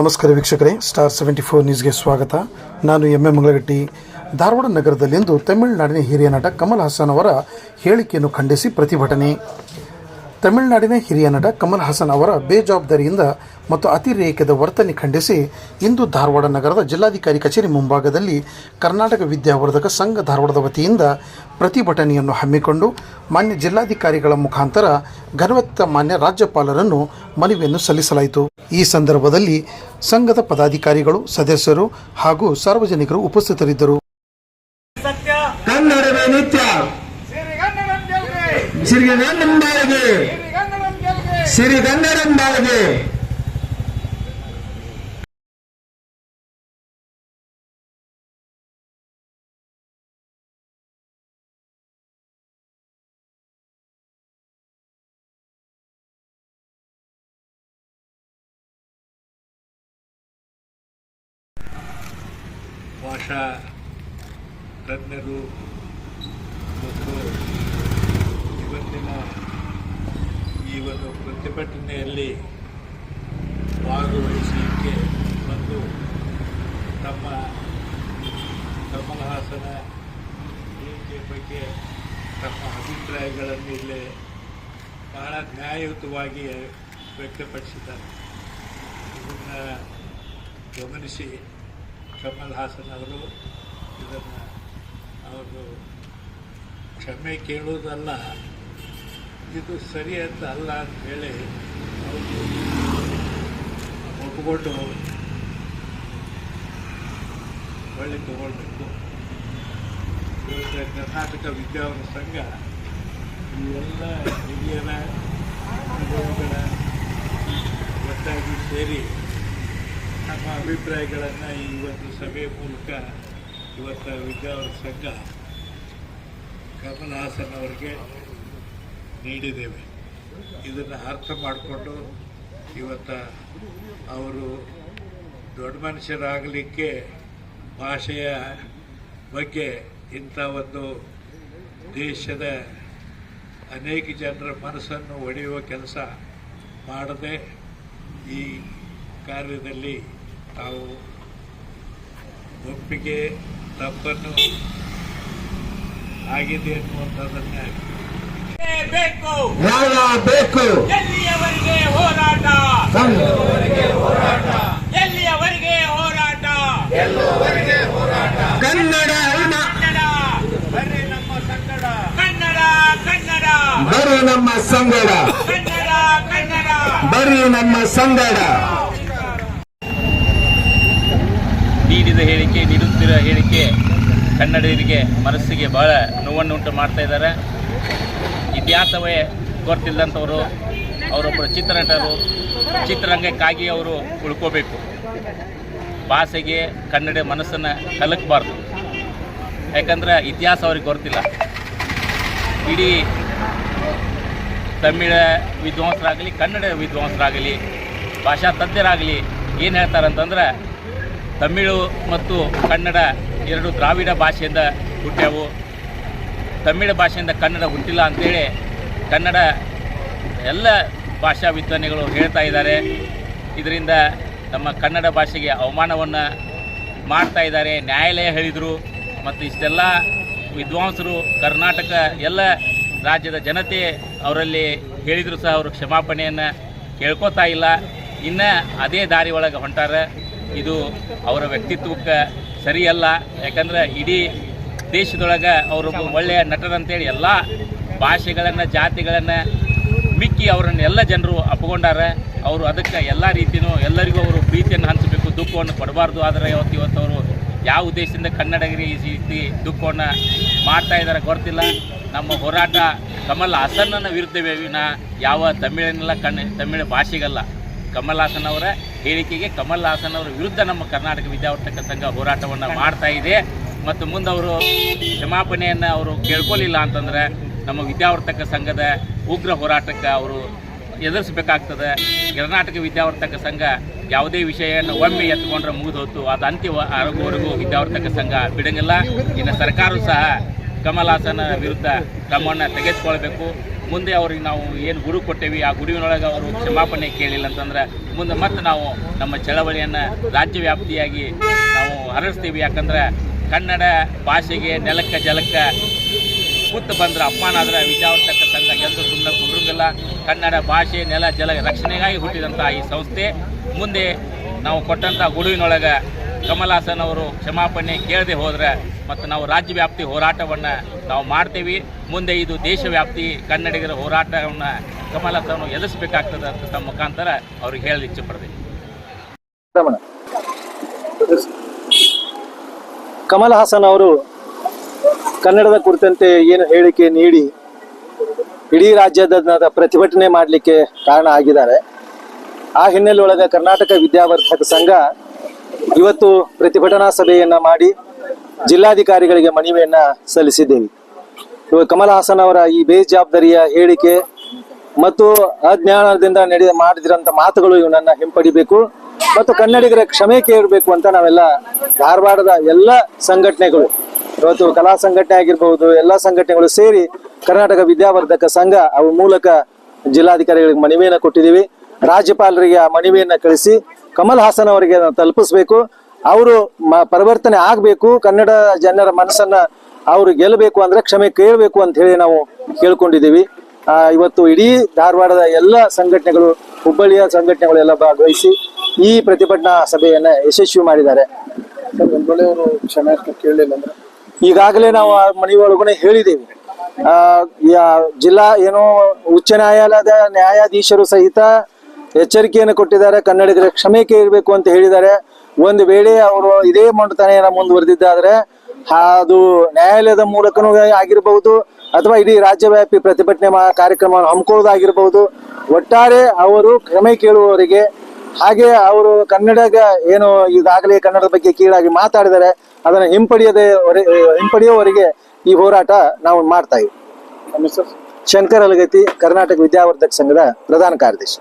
ನಮಸ್ಕಾರ ವೀಕ್ಷಕರೇ star seventy four ನ್ಯೂಸ್ಗೆ ಸ್ವಾಗತ. ನಾನು ಎಂ ಎ ಮಂಗಳಗಟ್ಟಿ. ಧಾರವಾಡ ನಗರದಲ್ಲಿಂದು ತಮಿಳುನಾಡಿನ ಹಿರಿಯ ನಟ ಕಮಲ್ ಹಾಸನ್ ಅವರ ಹೇಳಿಕೆಯನ್ನು ಖಂಡಿಸಿ ಪ್ರತಿಭಟನೆ. ತಮಿಳುನಾಡಿನ ಹಿರಿಯ ನಟ ಕಮಲ್ ಹಾಸನ್ ಅವರ ಬೇಜವಾಬ್ದಾರಿಯಿಂದ ಮತ್ತು ಅತಿರೇಕದ ವರ್ತನೆ ಖಂಡಿಸಿ ಇಂದು ಧಾರವಾಡ ನಗರದ ಜಿಲ್ಲಾಧಿಕಾರಿ ಕಚೇರಿ ಮುಂಭಾಗದಲ್ಲಿ ಕರ್ನಾಟಕ ವಿದ್ಯಾವರ್ಧಕ ಸಂಘ ಧಾರವಾಡದ ವತಿಯಿಂದ ಪ್ರತಿಭಟನೆಯನ್ನು ಹಮ್ಮಿಕೊಂಡು ಮಾನ್ಯ ಜಿಲ್ಲಾಧಿಕಾರಿಗಳ ಮುಖಾಂತರ ಘನವತ್ತ ಮಾನ್ಯ ರಾಜ್ಯಪಾಲರನ್ನು ಮನವಿಯನ್ನು ಸಲ್ಲಿಸಲಾಯಿತು. ಈ ಸಂದರ್ಭದಲ್ಲಿ ಸಂಘದ ಪದಾಧಿಕಾರಿಗಳು, ಸದಸ್ಯರು ಹಾಗೂ ಸಾರ್ವಜನಿಕರು ಉಪಸ್ಥಿತರಿದ್ದರು. ಗೆಲ್ಗೆ ಸಿರಿಗನ್ನಂಬಾಳಿಗೆ ಸಿರಿಗನ್ನಡಂ ಗೆಲ್ಗೆ ಸಿರಿಗನ್ನಡಂಬಾಳಿಗೆ ಭಾಷಾ ತಜ್ಞರು ಮತ್ತು ಇವತ್ತಿನ ಈ ಒಂದು ಪ್ರತಿಭಟನೆಯಲ್ಲಿ ಭಾಗವಹಿಸಲಿಕ್ಕೆ ಬಂದು ನಮ್ಮ ಕಮಲಹಾಸನ ಹೇಳಿಕೆ ಬಗ್ಗೆ ತಮ್ಮ ಅಭಿಪ್ರಾಯಗಳನ್ನು ಇಲ್ಲಿ ಬಹಳ ನ್ಯಾಯಯುತವಾಗಿ ವ್ಯಕ್ತಪಡಿಸಿದ್ದಾರೆ. ಇದನ್ನು ಗಮನಿಸಿ ಕಮಲ್ ಹಾಸನ್ ಅವರು ಇದನ್ನು ಅವರು ಕ್ಷಮೆ ಕೇಳುವುದಲ್ಲ ಇದು ಸರಿ ಅಂತ ಅಲ್ಲ ಅಂತ ಹೇಳಿ ಒಪ್ಪಿಕೊಂಡು ಒಳ್ಳೆ ತಗೊಳ್ಬೇಕು. ಕರ್ನಾಟಕ ವಿದ್ಯಾವರ ಸಂಘ ಇವೆಲ್ಲ ಹಿರಿಯರ ಒಟ್ಟಾಗಿ ಸೇರಿ ನಮ್ಮ ಅಭಿಪ್ರಾಯಗಳನ್ನು ಈ ಒಂದು ಸಭೆಯ ಮೂಲಕ ಇವತ್ತು ವಿದ್ಯಾವರ ಸಂಘ ಕಮಲ್ ಹಾಸನ್ ಅವರಿಗೆ ನೀಡಿದ್ದೇವೆ. ಇದನ್ನು ಅರ್ಥ ಮಾಡಿಕೊಂಡು ಇವತ್ತು ಅವರು ದೊಡ್ಡ ಮನುಷ್ಯರಾಗಲಿಕ್ಕೆ ಭಾಷೆಯ ಬಗ್ಗೆ ಇಂಥ ಒಂದು ದೇಶದ ಅನೇಕ ಜನರ ಮನಸ್ಸನ್ನು ಒಡೆಯುವ ಕೆಲಸ ಮಾಡದೆ ಈ ಕಾರ್ಯದಲ್ಲಿ ತಾವು ಒಪ್ಪಿಗೆ ತಪ್ಪನ್ನು ಆಗಿದೆ ಅನ್ನುವಂಥದ್ದನ್ನು ಬೇಕು. ನ್ಯಾಯ ಬೇಕು ಎಲ್ಲಿಯವರೆಗೆ ಹೋರಾಟ? ಎಲ್ಲಿಯವರೆಗೆ ಹೋರಾಟ? ಕನ್ನಡ ಋಣ ಕನ್ನಡ. ಬರ್ರಿ ನಮ್ಮ ಸಂಗಡ ಕನ್ನಡ ಕನ್ನಡ. ಬರ್ರಿ ನಮ್ಮ ಸಂಗಡ. ಕನ್ನಡ ಕನ್ನಡ. ಬರ್ರಿ ನಮ್ಮ ಸಂಗಡ. ನೀಡಿದ ಹೇಳಿಕೆ ನೀಡುತ್ತಿರುವ ಹೇಳಿಕೆ ಕನ್ನಡಿಗರಿಗೆ ಮನಸ್ಸಿಗೆ ಬಹಳ ನೋವನ್ನು ಉಂಟು ಮಾಡ್ತಾ ಇದ್ದಾರೆ. ಇತಿಹಾಸವೇ ಗೊತ್ತಿಲ್ಲದಂಥವರು ಅವರೊಬ್ಬರು ಚಿತ್ರನಟರು ಚಿತ್ರರಂಗಕ್ಕಾಗಿ ಅವರು ಉಳ್ಕೋಬೇಕು. ಭಾಷೆಗೆ ಕನ್ನಡ ಮನಸ್ಸನ್ನು ಕಲಕ್ಬಾರ್ದು. ಯಾಕಂದ್ರೆ ಇತಿಹಾಸ ಅವ್ರಿಗೆ ಗೊತ್ತಿಲ್ಲ. ಇಡೀ ತಮಿಳ ವಿದ್ವಾಂಸರಾಗಲಿ, ಕನ್ನಡ ವಿದ್ವಾಂಸರಾಗಲಿ ಭಾಷಾ ತಜ್ಞರಾಗಲಿ ಏನು ಹೇಳ್ತಾರಂತಂದ್ರೆ, ತಮಿಳು ಮತ್ತು ಕನ್ನಡ ಎರಡು ದ್ರಾವಿಡ ಭಾಷೆಯಿಂದ ಹುಟ್ಟ್ಯಾವು. ತಮಿಳು ಭಾಷೆಯಿಂದ ಕನ್ನಡ ಹುಟ್ಟಿಲ್ಲ ಅಂತೇಳಿ ಕನ್ನಡ ಎಲ್ಲ ಭಾಷಾ ವಿದ್ವಾನಿಗಳು ಹೇಳ್ತಾ ಇದ್ದಾರೆ. ಇದರಿಂದ ನಮ್ಮ ಕನ್ನಡ ಭಾಷೆಗೆ ಅವಮಾನವನ್ನು ಮಾಡ್ತಾ ಇದ್ದಾರೆ. ನ್ಯಾಯಾಲಯ ಹೇಳಿದರು ಮತ್ತು ಇಷ್ಟೆಲ್ಲ ವಿದ್ವಾಂಸರು ಕರ್ನಾಟಕ ಎಲ್ಲ ರಾಜ್ಯದ ಜನತೆ ಅವರಲ್ಲಿ ಹೇಳಿದರೂ ಸಹ ಅವರು ಕ್ಷಮಾಪಣೆಯನ್ನು ಕೇಳ್ಕೊತಾ ಇಲ್ಲ. ಇನ್ನು ಅದೇ ದಾರಿ ಒಳಗೆ ಹೊಂಟಾರ. ಇದು ಅವರ ವ್ಯಕ್ತಿತ್ವಕ್ಕೆ ಸರಿಯಲ್ಲ. ಯಾಕಂದ್ರೆ ಇಡೀ ದೇಶದೊಳಗೆ ಅವರೊಬ್ಬ ಒಳ್ಳೆಯ ನಟರಂತೇಳಿ ಎಲ್ಲ ಭಾಷೆಗಳನ್ನು, ಜಾತಿಗಳನ್ನು ಮಿಕ್ಕಿ ಅವರನ್ನು ಎಲ್ಲ ಜನರು ಅಪ್ಕೊಂಡಾರ ಅವರು ಅದಕ್ಕೆ ಎಲ್ಲ ರೀತಿಯೂ ಎಲ್ಲರಿಗೂ ಅವರು ಪ್ರೀತಿಯನ್ನು ಹಂಚಬೇಕು, ದುಃಖವನ್ನು ಕೊಡಬಾರ್ದು. ಆದರೆ ಇವತ್ತು ಇವತ್ತು ಅವರು ಯಾವ ಉದ್ದೇಶದಿಂದ ಕನ್ನಡಗರಿ ಈ ರೀತಿ ದುಃಖವನ್ನು ಮಾಡ್ತಾ ಇದ್ದಾರೆ ಗೊತ್ತಿಲ್ಲ. ನಮ್ಮ ಹೋರಾಟ ಕಮಲ್ ಹಾಸನ್ನ ವಿರುದ್ಧವೇ ವಿನ ಯಾವ ತಮಿಳನ್ನೆಲ್ಲ ಕಣ್ಣ ತಮಿಳು ಭಾಷೆಗಲ್ಲ. ಕಮಲ್ ಹಾಸನ್ ಅವರ ಹೇಳಿಕೆಗೆ ಕಮಲ್ ಹಾಸನ್ ಅವರ ವಿರುದ್ಧ ನಮ್ಮ ಕರ್ನಾಟಕ ವಿದ್ಯಾವರ್ತಕ ಸಂಘ ಹೋರಾಟವನ್ನು ಮಾಡ್ತಾ ಇದೆ. ಮತ್ತು ಮುಂದೆ ಅವರು ಕ್ಷಮಾಪಣೆಯನ್ನು ಅವರು ಕೇಳ್ಕೊಳ್ಳಿಲ್ಲ ಅಂತಂದ್ರೆ ನಮ್ಮ ವಿದ್ಯಾವರ್ತಕ ಸಂಘದ ಉಗ್ರ ಹೋರಾಟಕ್ಕೆ ಅವರು ಎದುರಿಸಬೇಕಾಗ್ತದೆ. ಕರ್ನಾಟಕ ವಿದ್ಯಾವರ್ತಕ ಸಂಘ ಯಾವುದೇ ವಿಷಯವನ್ನು ಒಮ್ಮೆ ಎತ್ಕೊಂಡ್ರೆ ಮುಗಿದೋತು ಅದು ಅಂತ್ಯ ಆರೋಗ್ಯವರೆಗೂ ವಿದ್ಯಾವರ್ತಕ ಸಂಘ ಬಿಡಂಗಿಲ್ಲ. ಇನ್ನು ಸರ್ಕಾರ ಸಹ ಕಮಲಾಸನ ವಿರುದ್ಧ ಕ್ರಮವನ್ನು ತೆಗೆದುಕೊಳ್ಬೇಕು. ಮುಂದೆ ಅವ್ರಿಗೆ ನಾವು ಏನು ಗುರು ಕೊಟ್ಟೇವಿ, ಆ ಗುಡುವಿನೊಳಗೆ ಅವರು ಕ್ಷಮಾಪಣೆ ಕೇಳಿಲ್ಲ ಅಂತಂದ್ರೆ ಮುಂದೆ ಮತ್ತೆ ನಾವು ನಮ್ಮ ಚಳವಳಿಯನ್ನು ರಾಜ್ಯವ್ಯಾಪ್ತಿಯಾಗಿ ನಾವು ಹರಡಿಸ್ತೀವಿ. ಯಾಕಂದ್ರೆ ಕನ್ನಡ ಭಾಷೆಗೆ ನೆಲಕ್ಕೆ ಜಲಕ್ಕೆ ಕೂತು ಬಂದ್ರೆ ಅಪಮಾನ ಆದರೆ ವಿದ್ಯಾವರ್ತಕ ಸಂಘ ಎಂದು ಸುಮ್ಮನೆ ಕುಂಡ್ರಂಗಿಲ್ಲ ಕನ್ನಡ ಭಾಷೆ ನೆಲ ಜಲ ರಕ್ಷಣೆಗಾಗಿ ಹುಟ್ಟಿದಂಥ ಈ ಸಂಸ್ಥೆ. ಮುಂದೆ ನಾವು ಕೊಟ್ಟಂಥ ಗುಡುವಿನೊಳಗೆ ಕಮಲಾಸನ್ ಅವರು ಕ್ಷಮಾಪಣೆ ಕೇಳದೆ ಹೋದರೆ ಮತ್ತು ನಾವು ರಾಜ್ಯವ್ಯಾಪ್ತಿ ಹೋರಾಟವನ್ನು ನಾವು ಮಾಡ್ತೀವಿ. ಮುಂದೆ ಇದು ದೇಶವ್ಯಾಪ್ತಿ ಕನ್ನಡಿಗರ ಹೋರಾಟವನ್ನು ಕಮಲಾಸನ್ ಎದುರಿಸಬೇಕಾಗ್ತದೆ ಅಂತ ಮುಖಾಂತರ ಅವ್ರಿಗೆ ಹೇಳಲು ಇಚ್ಛೆ ರಮಣ. ಕಮಲ್ ಹಾಸನ್ ಅವರು ಕನ್ನಡದ ಕುರಿತಂತೆ ಏನು ಹೇಳಿಕೆ ನೀಡಿ ಇಡೀ ರಾಜ್ಯದ ಪ್ರತಿಭಟನೆ ಮಾಡಲಿಕ್ಕೆ ಕಾರಣ ಆಗಿದ್ದಾರೆ. ಆ ಹಿನ್ನೆಲೆ ಕರ್ನಾಟಕ ವಿದ್ಯಾವರ್ಧಕ ಸಂಘ ಇವತ್ತು ಪ್ರತಿಭಟನಾ ಸಭೆಯನ್ನ ಮಾಡಿ ಜಿಲ್ಲಾಧಿಕಾರಿಗಳಿಗೆ ಮನವಿಯನ್ನ ಸಲ್ಲಿಸಿದ್ದೇವೆ ಇವಾಗ ಕಮಲ್ ಹಾಸನ್ ಅವರ ಈ ಬೇಜವಾಬ್ದಾರಿಯ ಹೇಳಿಕೆ ಮತ್ತು ಅಜ್ಞಾನದಿಂದ ನಡೆದ ಮಾಡಿದಿರಂತ ಮಾತುಗಳು ಇವನನ್ನ ಹಿಂಪಡಿಬೇಕು. ಮತ್ತು ಕನ್ನಡಿಗರ ಕ್ಷಮೆ ಕೇಳಬೇಕು ಅಂತ ನಾವೆಲ್ಲ ಧಾರವಾಡದ ಎಲ್ಲ ಸಂಘಟನೆಗಳು, ಇವತ್ತು ಕಲಾ ಸಂಘಟನೆ ಆಗಿರ್ಬಹುದು ಎಲ್ಲ ಸಂಘಟನೆಗಳು ಸೇರಿ ಕರ್ನಾಟಕ ವಿದ್ಯಾವರ್ಧಕ ಸಂಘ ಅವ್ರ ಮೂಲಕ ಜಿಲ್ಲಾಧಿಕಾರಿಗಳಿಗೆ ಮನವಿಯನ್ನು ಕೊಟ್ಟಿದ್ದೀವಿ. ರಾಜ್ಯಪಾಲರಿಗೆ ಆ ಮನವಿಯನ್ನು ಕಳಿಸಿ ಕಮಲ್ ಹಾಸನ್ ಅವರಿಗೆ ತಲುಪಿಸ್ಬೇಕು. ಅವರು ಪರಿವರ್ತನೆ ಆಗಬೇಕು, ಕನ್ನಡ ಜನರ ಮನಸ್ಸನ್ನ ಅವರು ಗೆಲ್ಲಬೇಕು ಅಂದ್ರೆ ಕ್ಷಮೆ ಕೇಳಬೇಕು ಅಂತ ಹೇಳಿ ನಾವು ಕೇಳ್ಕೊಂಡಿದ್ದೀವಿ. ಇವತ್ತು ಇಡೀ ಧಾರವಾಡದ ಎಲ್ಲ ಸಂಘಟನೆಗಳು ಹುಬ್ಬಳ್ಳಿಯ ಸಂಘಟನೆಗಳು ಎಲ್ಲ ಭಾಗವಹಿಸಿ ಈ ಪ್ರತಿಭಟನಾ ಸಭೆಯನ್ನ ಯಶಸ್ವಿ ಮಾಡಿದ್ದಾರೆ. ಅವರು ಅಂದ್ರೆ ಈಗಾಗಲೇ ನಾವು ಆ ಮನವಿ ಒಳಗಡೆ ಹೇಳಿದ್ದೇವೆ ಆ, ಜಿಲ್ಲಾ ಏನೋ ಉಚ್ಚ ನ್ಯಾಯಾಲಯದ ನ್ಯಾಯಾಧೀಶರು ಸಹಿತ ಎಚ್ಚರಿಕೆಯನ್ನು ಕೊಟ್ಟಿದ್ದಾರೆ. ಕನ್ನಡಿಗರ ಕ್ಷಮೆ ಕೇಳಬೇಕು ಅಂತ ಹೇಳಿದ್ದಾರೆ. ಒಂದು ವೇಳೆ ಅವರು ಇದೇ ಮೊಂಡತನೆಯನ್ನ ಮುಂದುವರೆದಿದ್ದಾದ್ರೆ ಅದು ನ್ಯಾಯಾಲಯದ ಮೂಲಕನೂ ಆಗಿರಬಹುದು ಅಥವಾ ಇಡೀ ರಾಜ್ಯವ್ಯಾಪಿ ಪ್ರತಿಭಟನೆ ಕಾರ್ಯಕ್ರಮವನ್ನು ಹಮ್ಮಿಕೊಳ್ಳೋದಾಗಿರ್ಬೋದು ಒಟ್ಟಾರೆ ಅವರು ಕ್ರಮ ಕೇಳುವವರಿಗೆ ಹಾಗೆ ಅವರು ಕನ್ನಡಗ ಏನು ಈಗಾಗಲೇ ಕನ್ನಡದ ಬಗ್ಗೆ ಕೀಳಾಗಿ ಮಾತಾಡಿದರೆ ಅದನ್ನು ಹಿಂಪಡೆಯದೆ ಹಿಂಪಡೆಯುವವರೆಗೆ ಈ ಹೋರಾಟ ನಾವು ಮಾಡ್ತಾ ಇದ್ದೀವಿ. ಶಂಕರ್ ಅಲಗತಿ ಕರ್ನಾಟಕ ವಿದ್ಯಾವರ್ಧಕ ಸಂಘದ ಪ್ರಧಾನ ಕಾರ್ಯದರ್ಶಿ.